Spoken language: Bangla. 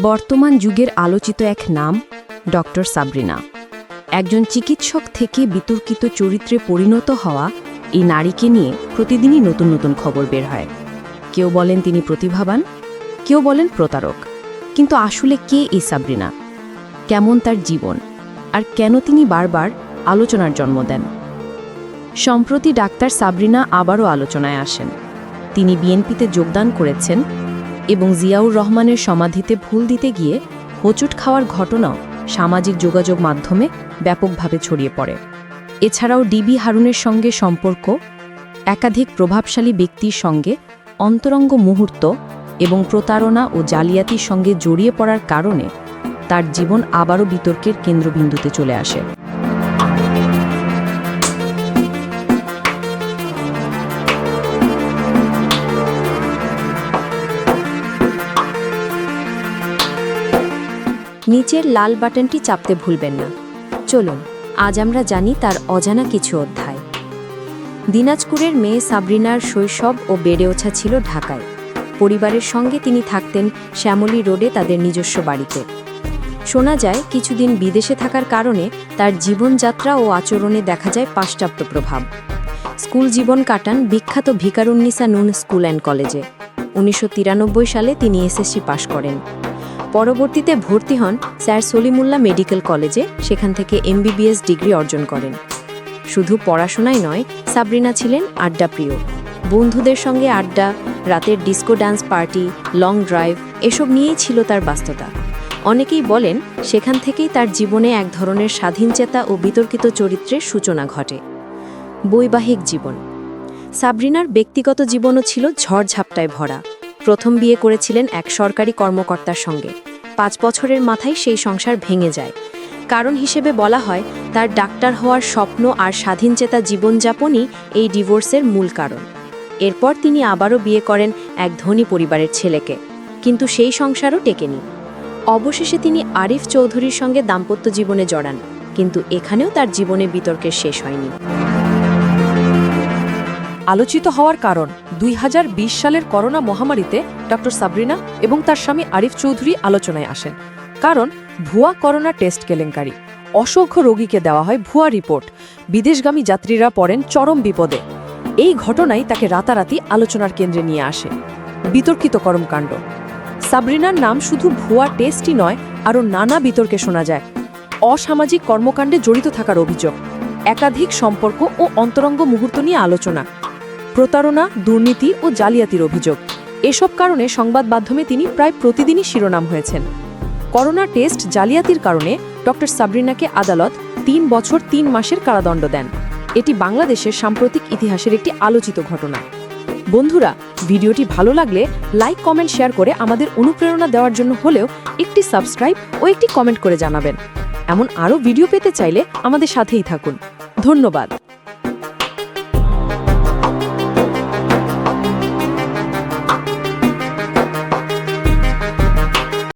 বর্তমান যুগের আলোচিত এক নাম ডক্টর সাবরিনা। একজন চিকিৎসক থেকে বিতর্কিত চরিত্রে পরিণত হওয়া এই নারীকে নিয়ে প্রতিদিনই নতুন নতুন খবর বের হয়। কেউ বলেন তিনি প্রতিভাবান, কেউ বলেন প্রতারক। কিন্তু আসলে কে এই সাবরিনা? কেমন তার জীবন? আর কেন তিনি বারবার আলোচনার জন্ম দেন? সম্প্রতি ডাক্তার সাবরিনা আবারও আলোচনায় আসেন। তিনি বিএনপিতে যোগদান করেছেন এবং জিয়াউর রহমানের সমাধিতে ভুল দিতে গিয়ে হোঁচট খাওয়ার ঘটনাও সামাজিক যোগাযোগ মাধ্যমে ব্যাপকভাবে ছড়িয়ে পড়ে। এছাড়াও ডিবি হারুনের সঙ্গে সম্পর্ক, একাধিক প্রভাবশালী ব্যক্তির সঙ্গে অন্তরঙ্গ মুহূর্ত এবং প্রতারণা ও জালিয়াতির সঙ্গে জড়িয়ে পড়ার কারণে তার জীবন আবারও বিতর্কের কেন্দ্রবিন্দুতে চলে আসে। নিচের লাল বাটনটি চাপতে ভুলবেন না। চলুন, আজ আমরা জানি তার অজানা কিছু অধ্যায়। দিনাজপুরের মেয়ে সাবরিনার শৈশব ও বেড়ে ওঠা ছিল ঢাকায়। পরিবারের সঙ্গে তিনি থাকতেন শ্যামলী রোডে তাদের নিজস্ব বাড়িতে। শোনা যায়, কিছুদিন বিদেশে থাকার কারণে তার জীবনযাত্রা ও আচরণে দেখা যায় পাশ্চাত্য প্রভাব। স্কুল জীবন কাটান বিখ্যাত ভিকারুন্নিসা নুন স্কুল অ্যান্ড কলেজে। উনিশশো তিরানব্বই সালে তিনি এসএসসি পাশ করেন। পরবর্তীতে ভর্তি হন স্যার সলিমুল্লাহ মেডিকেল কলেজে, সেখান থেকে এমবিবিএস ডিগ্রি অর্জন করেন। শুধু পড়াশোনাই নয়, সাবরিনা ছিলেন আড্ডা প্রিয়। বন্ধুদের সঙ্গে আড্ডা, রাতের disco dance party, long drive, এসব নিয়েই ছিল তার ব্যস্ততা। অনেকেই বলেন, সেখান থেকেই তার জীবনে এক ধরনের স্বাধীনচেতা ও বিতর্কিত চরিত্রের সূচনা ঘটে। বৈবাহিক জীবন। সাবরিনার ব্যক্তিগত জীবনও ছিল ঝড়ঝাপটায় ভরা। প্রথম বিয়ে করেছিলেন এক সরকারি কর্মকর্তার সঙ্গে। পাঁচ বছরের মাথায় সেই সংসার ভেঙে যায়। কারণ হিসেবে বলা হয়, তার ডাক্তার হওয়ার স্বপ্ন আর স্বাধীনচেতা জীবনযাপনই এই ডিভোর্সের মূল কারণ। এরপর তিনি আবারও বিয়ে করেন এক ধনী পরিবারের ছেলেকে। কিন্তু সেই সংসারও টেকেনি। অবশেষে তিনি আরিফ চৌধুরীর সঙ্গে দাম্পত্য জীবনে জড়ান, কিন্তু এখানেও তার জীবনে বিতর্কের শেষ হয়নি। আলোচিত হওয়ার কারণ দুই হাজার বিশ সালের করোনা মহামারীতে ডক্টর সাবরিনা এবং তার স্বামী আরিফ চৌধুরী আলোচনায় আসেন। কারণ, ভুয়া করোনা টেস্ট কেলেঙ্কারি। অসংখ্য রোগীকে দেওয়া হয় ভুয়া রিপোর্ট। বিদেশগামী যাত্রীরা পড়েন চরম বিপদে। এই ঘটনাই তাকে রাতারাতি আলোচনার কেন্দ্রে নিয়ে আসে। বিতর্কিত কর্মকাণ্ড। সাবরিনার নাম শুধু ভুয়া টেস্টই নয়, আরও নানা বিতর্কে শোনা যায়। অসামাজিক কর্মকাণ্ডে জড়িত থাকার অভিযোগ। একাধিক সম্পর্ক ও অন্তরঙ্গ মুহূর্ত নিয়ে আলোচনা। প্রতারণা, দুর্নীতি ও জালিয়াতির অভিযোগ। এসব কারণে সংবাদ মাধ্যমে তিনি প্রায় প্রতিদিনই শিরোনাম হয়েছেন। করোনা টেস্ট জালিয়াতির কারণে ডক্টর সাবরিনাকে আদালত তিন বছর তিন মাসের কারাদণ্ড দেন। এটি বাংলাদেশের সাম্প্রতিক ইতিহাসের একটি আলোচিত ঘটনা। বন্ধুরা, ভিডিওটি ভালো লাগলে লাইক, কমেন্ট, শেয়ার করে আমাদের অনুপ্রেরণা দেওয়ার জন্য হলেও একটি সাবস্ক্রাইব ও একটি কমেন্ট করে জানাবেন। এমন আরও ভিডিও পেতে চাইলে আমাদের সাথেই থাকুন। ধন্যবাদ।